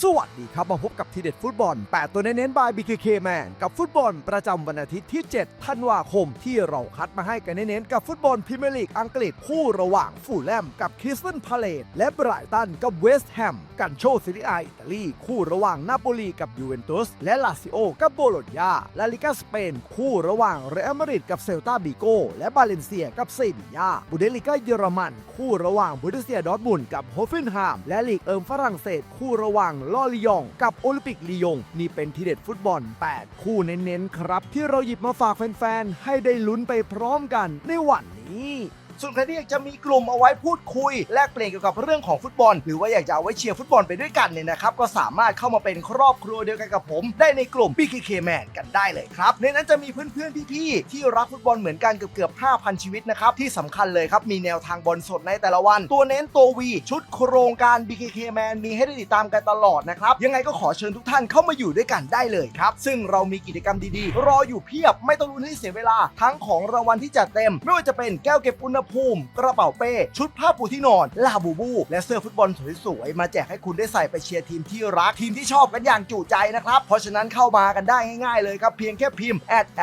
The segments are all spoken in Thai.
สวัสดีครับ มาพบกับทีเด็ดฟุตบอล 8 ตัวเน้นๆบาย BKK Man กับฟุตบอลประจำวันอาทิตย์ที่ 7 ธันวาคม ที่เราคัดมาให้กันเน้นๆกับฟุตบอลพรีเมียร์ลีกอังกฤษ คู่ระหว่างฟูลแลมกับคริสตันพาเลตและไบรตันกับเวสต์แฮมกันโชซิลิอาอิตาลี คู่ระหว่างนาโปลีกับยูเวนตุสและลาซิโอกับโบโลญญาลาลิกาสเปน คู่ระหว่างเรอัลมาดริดกับเซลตาบิโกและบาเลนเซียกับเซบียาบูเดลิกาเยอรมัน คู่ระหว่างบูเดเซียดอร์ทมุนกับโฮเฟนไฮามและลีกเอิมฝรั่งเศส คู่ระหว่างลอลียอง กับโอลิมปิกลียง นี่เป็นทีเด็ดฟุตบอล 8 คู่เน้นๆครับ ที่เราหยิบมาฝากแฟนๆ ให้ได้ลุ้นไปพร้อมกันในวันนี้ ส่วนใครที่อยากจะมีกลุ่มเอาไว้พูดคุย แลกเปลี่ยนเกี่ยวกับเรื่องของฟุตบอล หรือว่าอยากจะเอาไว้เชียร์ฟุตบอลไปด้วยกันเนี่ยนะครับก็สามารถเข้ามาเป็นครอบครัวเดียวกันกับผม ได้ในกลุ่ม BKK Man กันได้เลยครับในนั้นจะมีเพื่อนๆพี่ๆที่รักฟุตบอลเหมือนกันเกือบเกือบ5,000 ชีวิตนะครับที่สำคัญเลยครับมีแนวทางบอลสดในแต่ละวัน ตัวเน้นตัววีชุดโครงการ BKK Man มีให้ได้ติดตามกันตลอดนะครับยังไงก็ขอเชิญทุกท่านเข้ามาอยู่ด้วยกันได้เลยครับซึ่งเรามีกิจกรรมดีๆ รออยู่เพียบไม่ต้องลุ้นให้เสียเวลาทั้งของรางวัลที่จัดเต็ม ไม่ว่าจะเป็นแก้วเก็บอุณหภูมิ กระเป๋าเป้ ชุดผ้าปูที่นอน ลาบูบู และเสื้อฟุตบอลสวยๆ มาแจกให้คุณได้ใส่ไปเชียร์ทีมที่รักทีมที่ชอบกันอย่างจุใจนะครับ เพราะฉะนั้นเข้ามากันได้ง่ายๆเลยครับ เพียงแค่พิมพ์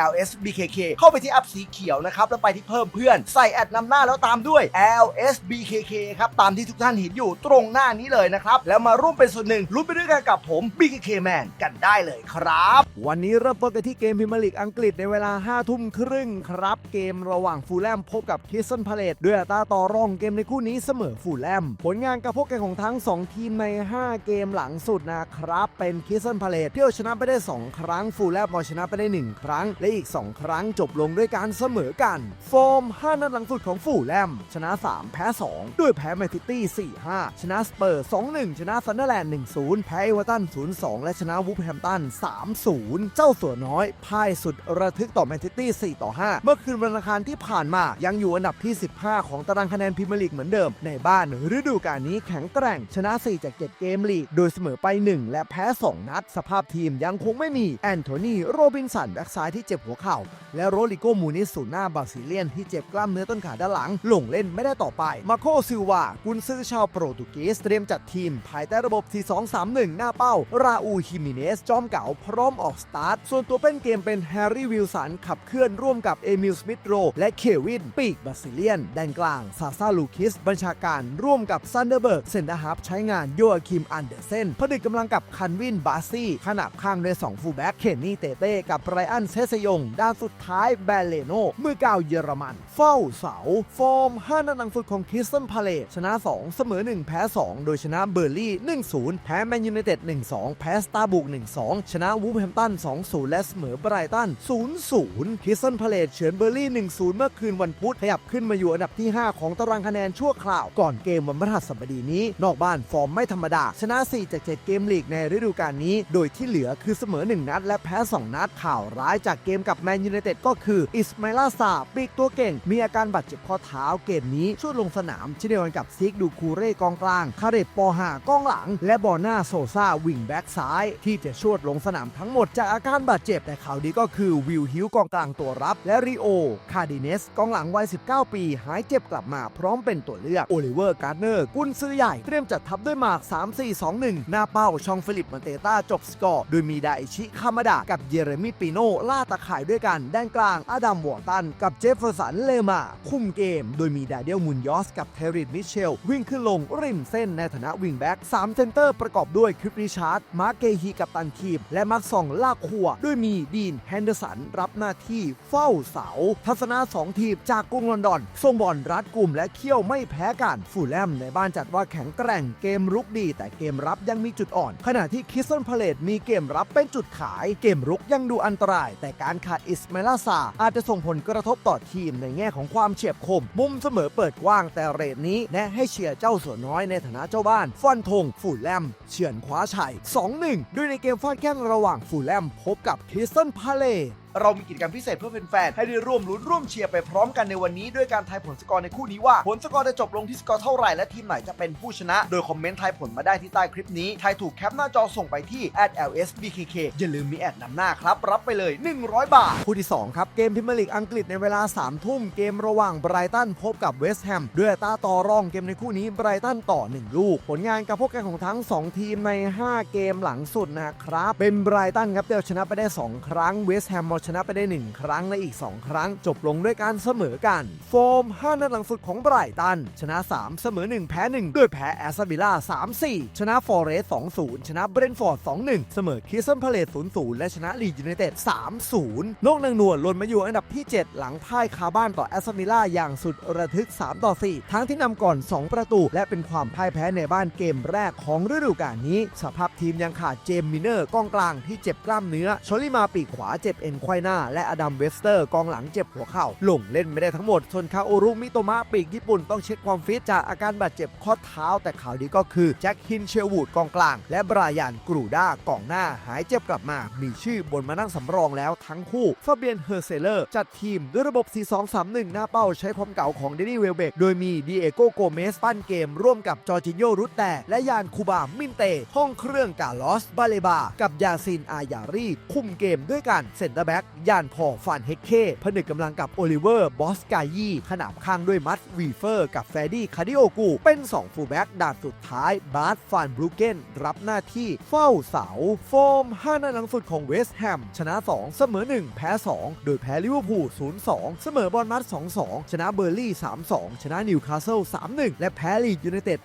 @lsbkk เข้าไปที่แอปสีเขียวนะครับ แล้วไปที่เพิ่มเพื่อนใส่แอดนำหน้าแล้วตามด้วย lsbkk ครับตามที่ทุกท่านเห็นอยู่ตรงหน้านี้เลยนะครับแล้วมาร่วมเป็นส่วนหนึ่งลุ้นไปด้วยกันกับผม BKK Man กันได้เลยครับ วันนี้เริ่มต้นกันที่เกมพรีเมียร์ลีกอังกฤษในเวลา5ทุ่มครึ่งครับเกมระหว่างฟูลแลมพบกับคิสตันพาเลตด้วยอัตราต่อรองเกมในคู่นี้เสมอฟูลแลม ผลงานการพบกันของทั้ง 2 ทีมใน 5 เกมหลังสุดนะครับ เป็นคิสตันพาเลตที่เอาชนะไปได้ 2 ครั้งฟูลแลมเอาชนะไปได้ 1 ครั้ง และอีก 2 ครั้งจบลงด้วยการเสมอกัน ฟอร์ม 5 นัดหลังสุดของฟูลแลม ชนะ 3 แพ้ 2 ด้วยแพ้แมนซิตี้4-5 ชนะสเปอร์ 2-1 ชนะซันเดอร์แลนด์1-0 แพ้เอเวอร์ตัน0-2 และชนะวูฟแฮมตัน3-0 เจ้าสัวน้อยพ่ายสุดระทึกต่อแมนซิตี้4-5 เมื่อคืนวันอังคารที่ผ่านมายังอยู่อันดับที่15 ของตารางคะแนนพรีเมียร์ลีกเหมือนเดิม ในบ้านฤดูกาลนี้แข็งแกร่งชนะ 4 จาก 7 เกมลีก โดยเสมอไป 1 และแพ้ 2 นัด สภาพทีมยังคงไม่มีแอนโทนีโรบินสันแบ็กซ้ายที่เจ็บหัวเข่า และโรลิโกมูนิสูนย์หน้าบราซิเลียนที่เจ็บกล้ามเนื้อต้นขาด้านหลัง ลงเล่นไม่ได้ต่อไปมาโคซิลวากุนซือชาวโปรตุเกสเตรียมจัดทีม ภายใต้ระบบ 4-2-3-1 หน้าเป้า ราอูฮิมิเนส จอมเก่าพร้อมออกสตาร์ท ส่วนตัวเป็นเกมเป็นแฮร์รี่วิลสันขับเคลื่อนร่วมกับเอมิลสมิธโรและเควินปีกบราซิเลียนแดนกลางซาซาลูคิส บัญชาการร่วมกับซันเดอร์เบิร์กเซนเตอร์ฮับใช้งานโยอาคิมอันเดอร์เซนผนึกกำลังกับคันวินบาซี่ขนาบข้างด้วย2ฟูลแบ็กเคนนี่เตเต้กับไรอันเซซยง ด้านสุดท้ายแบเลโนมือก่าเยอรมัน เฝ้าเสา ฟอร์ม5นัดหลังสุดของคริสตันพาเลตชนะ 2 เสมอ 1 แพ้ 2 โดยชนะเบอร์ลี่1-0 แพ้แมนยูไนเต็ด1-2 แพ้สตาร์บุก1-2 ชนะวูฟแฮมตัน2-0 และเสมอไบรตัน0-0คริสตันพาเลตเฉือนเบอร์ลี่1-0 เมื่อคืนวันพุธขยับขึ้นมาอยู่อันดับที่ 5 ของตารางคะแนนชั่วคราว ก่อนเกมวันพฤหัสบดีนี้ นอกบ้านฟอร์มไม่ธรรมดา ชนะ 4 จาก 7 เกมลีกในฤดูกาลนี้ โดยที่เหลือคือเสมอ 1 นัด และแพ้ 2 นัด ข่าวร้ายจากเกมกับแมนยูไนเต็ดก็คืออิสมาลาซาปีกตัวเก่ง มีอาการบาดเจ็บข้อเท้าเกมนี้ช่วยลงสนามเช่นเดียวกันกับซิกดูคูเร่กองกลางคาเรตปอหากองหลัง และบอน่าโซซาวิงแบ็กซ้าย ที่จะชวดลงสนามทั้งหมดจากอาการบาดเจ็บแต่ข่าวดีก็คือวิลฮิวกองกลางตัวรับ และริโอคาดิเนสกองหลังวัย 19 ปีหายเจ็บกลับมาพร้อมเป็นตัวเลือกโอลิเวอร์การ์เนอร์กุนซื้อใหญ่ เตรียมจัดทัพด้วยหมาก 3-4-2-1 หน้าเป้าชองฟิลิปมันเตต้าจบสกอร์โดยมีไดชิคามาดะกับเยเรมีปิโนล่าตะข่ายด้วยกัน ด้านกลางอดัมวอร์ตัน กับเจฟเฟอร์สันเลมา คุมเกม โดยมีดาเดียลมุนยอสกับเทริดมิเชล วิ่งขึ้นลงริมเส้นในฐานะวิงแบ็ก3เซนเตอร์ประกอบด้วยคริสริชาร์ดมาร์เกฮีกับตันทีม และมาร์ซองลากขัวด้วยมีดีนแฮนเดอร์สันรับหน้าที่เฝ้าเสา ทัศนะ2ทีมจากกรุงลอนดอนทรงบอลรัดกลุ่มและเขี้ยวไม่แพ้กันฟูลแลมในบ้านจัดว่าแข็งแกร่งเกมรุกดี แต่เกมรับยังมีจุดอ่อน ขณะที่คิสตันพาเลตมีเกมรับเป็นจุดขาย เกมรุกยังดูอันตราย แต่การขาดอิสมาลาซาอาจจะส่งผลกระทบต่อทีมในแง่ของความเฉียบคม มุมเสมอเปิดกว้างแต่เรทนี้แนะให้เชียร์เจ้าสัวนน้อยในฐานะเจ้าบ้านฟันธงฟูลแลมเฉือนคว้าชัย 2-1 ด้วยในเกมฟาดแข้งระหว่างฟูลแลมพบกับคิสตันพาเลต เรามีกิจกรรมพิเศษเพื่อแฟนๆ ให้ได้ร่วมลุ้นร่วมเชียร์ไปพร้อมกันในวันนี้ ด้วยการทายผลสกอร์ในคู่นี้ว่า ผลสกอร์จะจบลงที่สกอร์เท่าไหร่และทีมไหนจะเป็นผู้ชนะ โดยคอมเมนต์ทายผลมาได้ที่ใต้คลิปนี้ ทายถูกแคปหน้าจอส่งไปที่ @lsbkk อย่าลืมมีแอดนำหน้าครับ รับไปเลย 100 บาท คู่ที่ 2 ครับ เกมพิมยร์ลีกอังกฤษในเวลา3ทุ่มเกมระหว่างไบรตันพบกับเวสต์แฮมด้วยตาต่อรองเกมในคู่นี้ไบรตันต่อ 1 ลูก ผลงานการพบกันของทั้ง 2 ทีมใน 5 เกมหลังสุดนะครับเป็นไบรตันครับเดียวชนะไปได้ 2 ครั้งเวสต์แฮมเอาชนะไปได้ 1 ครั้งและอีก 2 ครั้ง จบลงด้วยการเสมอกัน โฟม 5 นัดหลังสุดของไบรตัน ชนะ 3 เสมอ 1 แพ้ 1 ด้วยแพ้แอสตันวิลล่า3-4 ชนะฟอร์เรส2-0 ชนะเบรนฟอร์ด2-1 เสมอคิสเซนพาเลต0-0 และชนะลีดยูไนเต็ด3-0 นกนางนวลลนมาอยู่อันดับที่ 7 หลังพ่ายคาบ้านต่อแอสตันวิลล่าอย่างสุดระทึก3-4 ทั้งที่นำก่อน 2 ประตู และเป็นความพ่ายแพ้ในบ้านเกมแรกของฤดูกาลนี้ สภาพทีมยังขาดเจมมิเนอร์กองกลางที่เจ็บกล้ามเนื้อชอลลี่มาปีกขวาเจ็บเอ็นควายหน้า และอดัมเวสเตอร์กองหลังเจ็บหัวเข่าลงเล่นไม่ได้ทั้งหมด ส่วนคาโอรุมิโตมะปีกญี่ปุ่นต้องเช็คความฟิตจากอาการบาดเจ็บข้อเท้า แต่ข่าวดีก็คือแจ็คฮินเชลวูดกองกลาง และบรายันกรูด้ากองหน้าหายเจ็บกลับมา มีชื่อบนมานั่งสำรองแล้วทั้งคู่ฟาเบียนเฮอร์เซเลอร์จัดทีมด้วยระบบ 4-2-3-1 หน้าเป้าใช้ความเก่าของเดนนี่เวลเบกโดยมีดีเอโกโกเมสปั้นเกมร่วมกับจอร์จินโยรุตแต่และยานคูบามินเตห้องเครื่องกาลอสบาเลบา กับยาซินอายารีคุมเกมด้วยกันเซนเตอร์แบ็กยานพอฟันเฮกเคผนึกกำลังกับโอลิเวอร์ บอสกายีขนาบข้างด้วยมัตวีเฟอร์ กับแฟรดี้คาดิโอกู เป็น 2 ฟูลแบ็กด่านสุดท้ายบาร์ฟานบรูเกนรับหน้าที่เฝ้าเสา โฟม 5 นัดหลังสุดของเวสต์แฮม ชนะ 2 เสมอ 1 แพ้ 2 โดยแพ้ลิเวอร์พูล 0-2 เสมอบอลมัด2-2 ชนะเบอร์ลี่ 3-2 ชนะนิวคาสเซิล 3-1 และแพ้ลีดยูไนเต็ด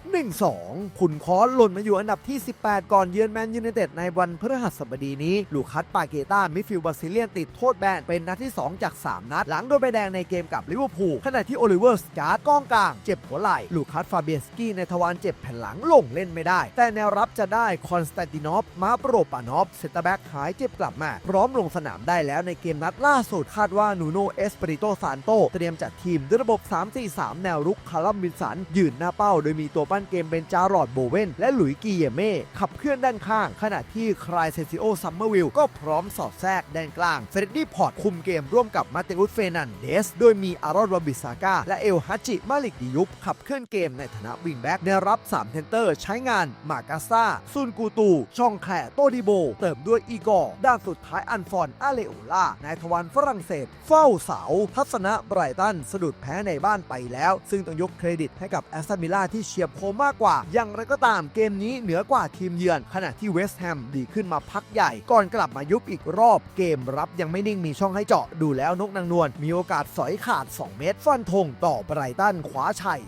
1-2 ขุนคอหล่นมาอยู่อันดับที่ 18 ก่อนเยือนแมนยูไนเต็ดในวันพฤหัสบดีนี้ลูคัสปาเกต้ามิฟิลบาซิเลียนติดโทษแบนเป็นนัดที่ 2 จาก 3 นัด หลังโดนใบแดงในเกมกับลิเวอร์พูลขณะที่โอลิเวอร์สการ์ดกองกลาง เจ็บหัวไหล่ลูคัสฟาเบียสกี้ในทวารเจ็บแผ่นหลังลงเล่นไม่ได้ แต่แนวรับจะได้คอนสแตนตินอฟมาโปรปานอฟเซนเตแบ็กหายเจ็บกลับมา พร้อมลงสนามได้แล้วในเกมนัดล่าสุดคาดว่านูโนเอสปริโตซานโตเตรียมจัดทีมด้วยระบบ 3-4-3 แนวรุกคารัมบินสัน ยืนหน้าเป้า โดยมีตัวปั้นเกมเป็นจารอดโบเวนและหลุยกีเยเม่ขับเคลื่อนด้านข้าง ขณะที่ครายเซซิโอซัมเมอร์วิลก็พร้อมสอดแทรกด้านกลางเฟรดดี้พอร์ตคุมเกมร่วมกับมาเตอุสเฟนันเดส โดยมีอารอนวาบิสาก้าและเอลฮัจิมาลิกดิยุบขับเคลื่อนเกมในฐานะวิงแบ็กแนวรับ 3 เทนเตอร์ ใช้งาน มากาซาซุนกูตู ช่องแคร์โตดิโบ เติมด้วยอีกอร์ด้านสุดท้ายอันฟอนอาเลโอล่านายทวารฝรั่งเศส เฝ้าเสา ทัศนะไบรตันสะดุดแพ้ในบ้านไปแล้ว ซึ่งต้องยกเครดิตให้กับแอสตันวิลล่าที่เฉียบคมมากกว่า อย่างไรก็ตามเกมนี้เหนือกว่าทีมเยือน ขณะที่เวสต์แฮมดีขึ้นมาพักใหญ่ ก่อนกลับมายุบอีกรอบเกมรับยังังไม่นิ่งมีช่องให้เจาะดูแล้วนกนางนวลมีโอกาสสอยขาด 2 เมตร ฟันธงต่อไบรตันคว้าชัย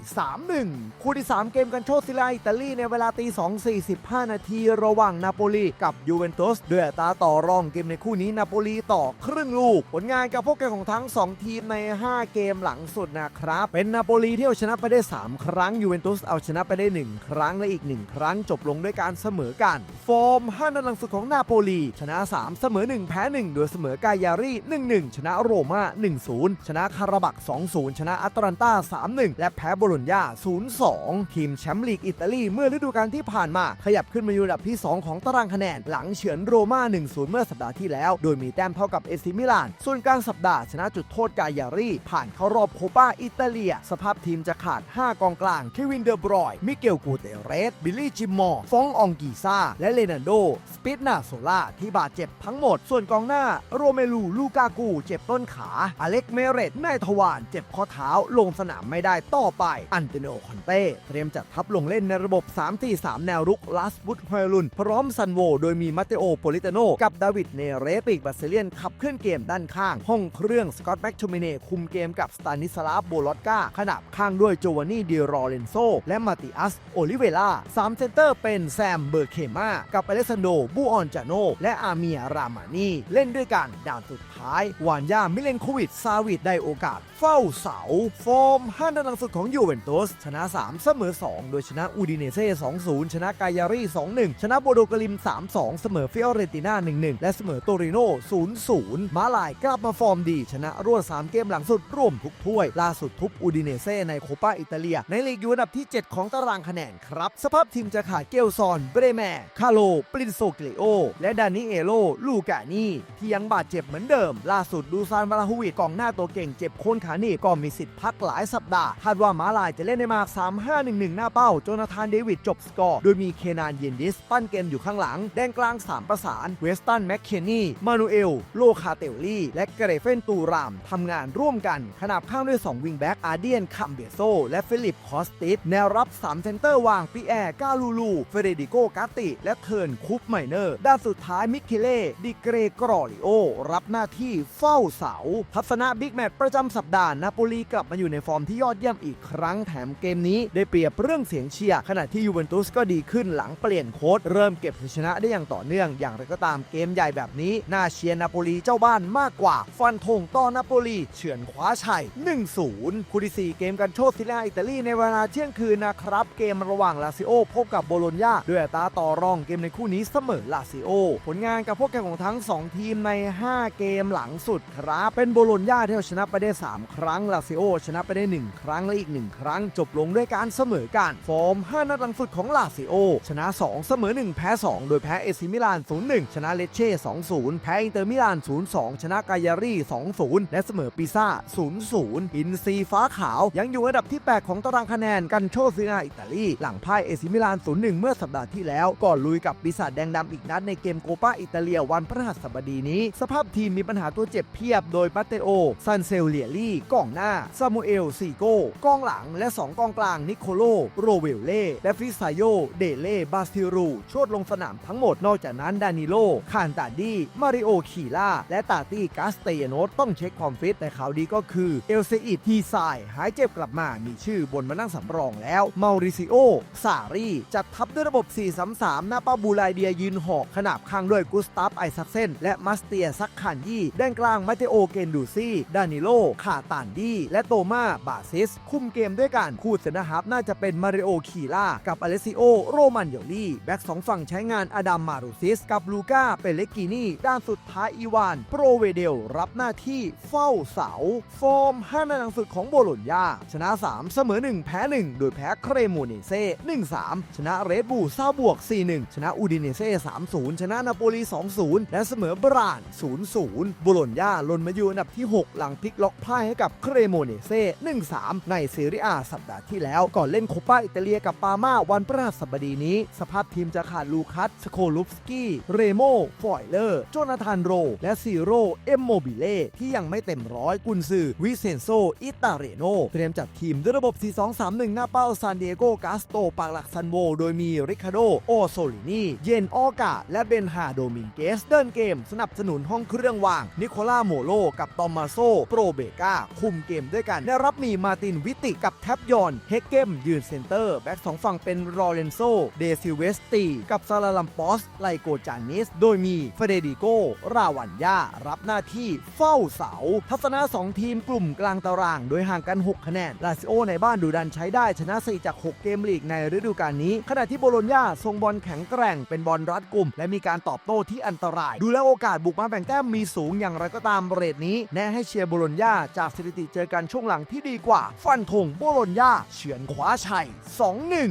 3-1 คู่ที่ 3 เกมกันโชคศิลาอิตาลีในเวลาตี 2 45 นาทีระหว่างนาโปลีกับยูเวนตุสด้วยอัตาต่อรองเกมในคู่นี้นาโปลีต่อครึ่งลูก ผลงานกับพวกแกของทั้ง 2 ทีมใน 5 เกมหลังสุดนะครับ เป็นนาโปลีที่เอาชนะไปได้ 3 ครั้งยูเวนตุสเอาชนะไปได้ 1 ครั้งและอีก 1 ครั้งจบลงด้วยการเสมอกัน ฟอร์ม5นัดหลังสุดของนาโปลีชนะ 3 เสมอ 1 แพ้ 1 โดยเสมอกายารี 1-1 ชนะโรม่า 1-0 ชนะคาราบัก 2-0 ชนะอัตแลนตา 3-1 และแพ้โบโลญญา 0-2 ทีมแชมป์ลีกอิตาลีเมื่อฤดูกาลที่ผ่านมา ขยับขึ้นมาอยู่อันดับที่ 2 ของตารางคะแนน หลังเฉือนโรม่า 1-0 เมื่อสัปดาห์ที่แล้ว โดยมีแต้มเท่ากับเอซิมิลาน ส่วนกลางสัปดาห์ชนะจุดโทษกายารี ผ่านเข้ารอบโคปาอิตาเลีย สภาพทีมจะขาด 5 กองกลางเควินเดอร์บรอย มิเกลกูเตเรส บิลลี่จิมมอร์ฟองอองกีซาและเลนันโด สปิตนาโซล่าที่บาดเจ็บทั้งหมด ส่วนกองหน้าโรเมลู ลูกากู เจ็บต้นขา อเล็กเมเรตนายทวารเจ็บข้อเท้า ลงสนามไม่ได้ต่อไป อันเตโนคอนเต้ เตรียมจัดทัพลงเล่นในระบบ 3-4-3 แนวรุกลาสบุตฮอยลุน พร้อมซันโว โดยมีมาเตโอโปลิตโน กับดาวิดเนเรปีกบาซิเลียนขับเคลื่อนเกมด้านข้าง ห้องเครื่องสกอตแม็กทูมิเนคุมเกมกับสตานิสลาฟโบลอตกาขนาบข้างด้วยโจวานนี่เดียรอเรนโซและมาติอัสโอลิเวล่าสามเซนเตอร์เป็นแซมเบอร์เคมากับอเลสซานโดบูออนจาโนและอาเมียรามานีเล่นด้วยกันด่านสุดท้าย วานย่ามิเลนโควิด ซาวิดได้โอกาสเฝ้าเสา ฟอร์ม5นัดหลังสุดของยูเวนตุส ชนะ 3 เสมอ 2 โดยชนะอูดิเนเซ่ 2-0 ชนะกายารี2-1 ชนะโบโดกลิม 3-2 เสมอฟิออเรติน่า 1-1 และเสมอโตริโน 0-0 มาลายกลับมาฟอร์มดี ชนะรวด 3 เกมหลังสุดร่วมทุกถ้วย ล่าสุดทุบอูดิเนเซ่ในโคปาอิตาเลีย ในลีกอยู่อันดับที่ 7 ของตารางคะแนนครับ สภาพทีมจะขาดเกลซอน เบรแมคาโล ปรินโซเกเลโอ และดานิเอโล ลูกานีที่ยังบาดเจ็บจ็บเหมือนเดิม ล่าสุดดูซานวาลาฮูวิดกองหน้าตัวเก่งเจ็บโคนขาหนีบก็มีสิทธิ์พักหลายสัปดาห์คาดว่าม้าลายจะเล่นในมา3-5-1-1 หน้าเป้าโจนาธานเดวิดจบสกอร์โดยมีเคนานเยนดิสปั้นเกมอยู่ข้างหลัง แดนกลาง 3 ประสาน เวสตันแมคเคนนี่ มานูเอล โลคาเตลลี่ และเกรเฟนตูรามทำงานร่วมกันขนาบข้างด้วย 2 วิงแบ็กอาเดียนคัมเบโซ และฟิลิปคอสติสแนวรับ 3 เซนเตอร์วางปีแอร์กาลูลู เฟเรดิโกกาติ และเทิร์นคุปไมเนอร์ ด้านสุดท้ายมิเคเล่ดิเกรกรอริโอรับหน้าที่เฝ้าเสา ทัศนะบิ๊กแมตช์ประจำสัปดาห์นาโปลีกลับมาอยู่ในฟอร์มที่ยอดเยี่ยมอีกครั้งแถมเกมนี้ได้เปรียบเรื่องเสียงเชียร์ขณะที่ยูเวนตุสก็ดีขึ้นหลังเปลี่ยนโค้ดเริ่มเก็บชัยชนะได้อย่างต่อเนื่องอย่างไรก็ตามเกมใหญ่แบบนี้น่าเชียร์นาโปลีเจ้าบ้านมากกว่า ฟันธงต่อนาโปลีเฉือนคว้าชัย 1-0 คู่ที่ 4 เกมกันโชคซิลาอิตาลีในเวลาเที่ยงคืนนะครับ เกมระหว่างลาซิโอพบกับโบโลญญาด้วยตาต่อรองเกมในคู่นี้เสมอลาซิโอผลงานกับพวกแข่งของทั้ง 2 ทีมใน5 5 เกมหลังสุดครับ เป็นโบโลญญาที่เอาชนะไปได้ 3 ครั้ง ลาซิโอ ชนะไปได้ 1 ครั้ง และอีก 1 ครั้ง จบลงด้วยการเสมอกัน ฟอร์ม 5 นัดหลังสุดของลาซิโอ ชนะ 2 เสมอ 1 แพ้ 2 โดยแพ้เอซิมิลาน 0-1 ชนะเลเช่ 2-0 แพ้อินเตอร์มิลาน 0-2 ชนะกายารี่ 2-0 และเสมอปิซ่า 0-0 อินซีฟ้าขาว ยังอยู่อันดับที่ 8 ของตารางคะแนนกันโชซินาอิตาลีหลังพ่ายเอซิมิลาน 0-1 เมื่อสัปดาห์ที่แล้วก่อนลุยกับปีศาจแดงดำอีกนัดในเกมโกปาอิตาเลียวันพฤหัสบดีนี้สภาพทีมมีปัญหาตัวเจ็บเพียบโดยมาเตโอ ซันเซลเลียลี่กองหน้า ซามูเอลซีโก้กองหลังและ 2 กองกลางนิโคโล โรเวลเล่ และฟิซายโย เดเล่ บาซิรูโชดลงสนามทั้งหมดนอกจากนั้นดานิโล คานตาดี มาริโอ คีล่า และตาตี้กาสเตยโนตต้องเช็คความฟิตแต่ข่าวดีก็คือเอลเซอิดฮีไซหายเจ็บกลับมามีชื่อบนมานั่งสำรองแล้วมาริซิโอซารีจัดทัพด้วยระบบ 4-3-3 หน้าป้าบูไลเดียยืนหอกขนาบข้างด้วยกุสตาฟไอซักเซนและมัสเตียซักขันยี่ แดนกลางมาเตโอเกนดูซี่ ดานิโล คาตานดีและโตมาบาซิส คุมเกมด้วยกันคู่เซนฮับน่าจะเป็นมาริโอคีล่า กับอเลซิโอ โรมันโยลี่ แบ็กสองฝั่งใช้งานอดัมมารุซิส กับลูก้า เปเลกินีด้านสุดท้ายอีวาน โปรเวเดล รับหน้าที่เฝ้าเสา ฟอร์ม5นัดหลังสุดของโบโลญญา ชนะ 3 เสมอ 1 แพ้ 1 โดยแพ้เครโมเนเซ่1-3 ชนะเรดบูซาบวก 4-1 ชนะอูดิเนเซ่3-0 ชนะนาโปลี 2-0 และเสมอบราน0-0บโลญญาลนมาอยู่อันดับที่ 6 หลังพลิกล็อกพ่ายให้กับเครโมเนเซ่ 1-3 ในเซเรียอาสัปดาห์ที่แล้ว ก่อนเล่นโคปาอิตาเลียกับปาม่าวันพฤหัสบดีนี้ สภาพทีมจะขาดลูคัส สโคลุฟสกี้ เรโมฟอยเลอร์ โจนาธานโร และซีโร เอมโมบิเล่ที่ยังไม่เต็มร้อยกุนซือวิเซนโซ อิตาเรโน เตรียมจัดทีมด้วยระบบ 4-2-3-1 หน้าเป้าซานดิเอโกกาสโตปากหลักซันโว โดยมีริคาโด โอโซลินี เยนออกา และเบนฮาโดมิงเกส เดินเกม สนับสนุนห้องเครื่องวาง นิโคล่าโมโล กับตอมมาโซโปรเบกาคุมเกมด้วยกันและรับมีมาตินวิติกับแท็บยอน เฮเกมยืนเซนเตอร์ แบ็กสองฝั่งเป็นรอเรนโซ เดซิเวสตี กับซาลาลัมปอส ไลโกจานิส โดยมีเฟเดริโก ราวันยา รับหน้าที่เฝ้าเสา ทัศนะ2ทีมกลุ่มกลางตาราง โดยห่างกัน 6 คะแนน ลาซิโอในบ้านดูดันใช้ได้ชนะ 4 จาก 6 เกมลีกในฤดูกาลนี้ ขณะที่โบโลญญาทรงบอลแข็งแกร่ง เป็นบอลรัดกลุ่ม และมีการตอบโต้ที่อันตราย ดูแล้วโอกาสบุกมาแบ่งแต้ต้มมีสูงอย่างไรก็ตามเรทนี้ แนะให้เชียร์โบโลญญาจากสถิติเจอกันช่วงหลังที่ดีกว่า ฟันธงโบโลญญาเฉือนคว้าชัย 2-1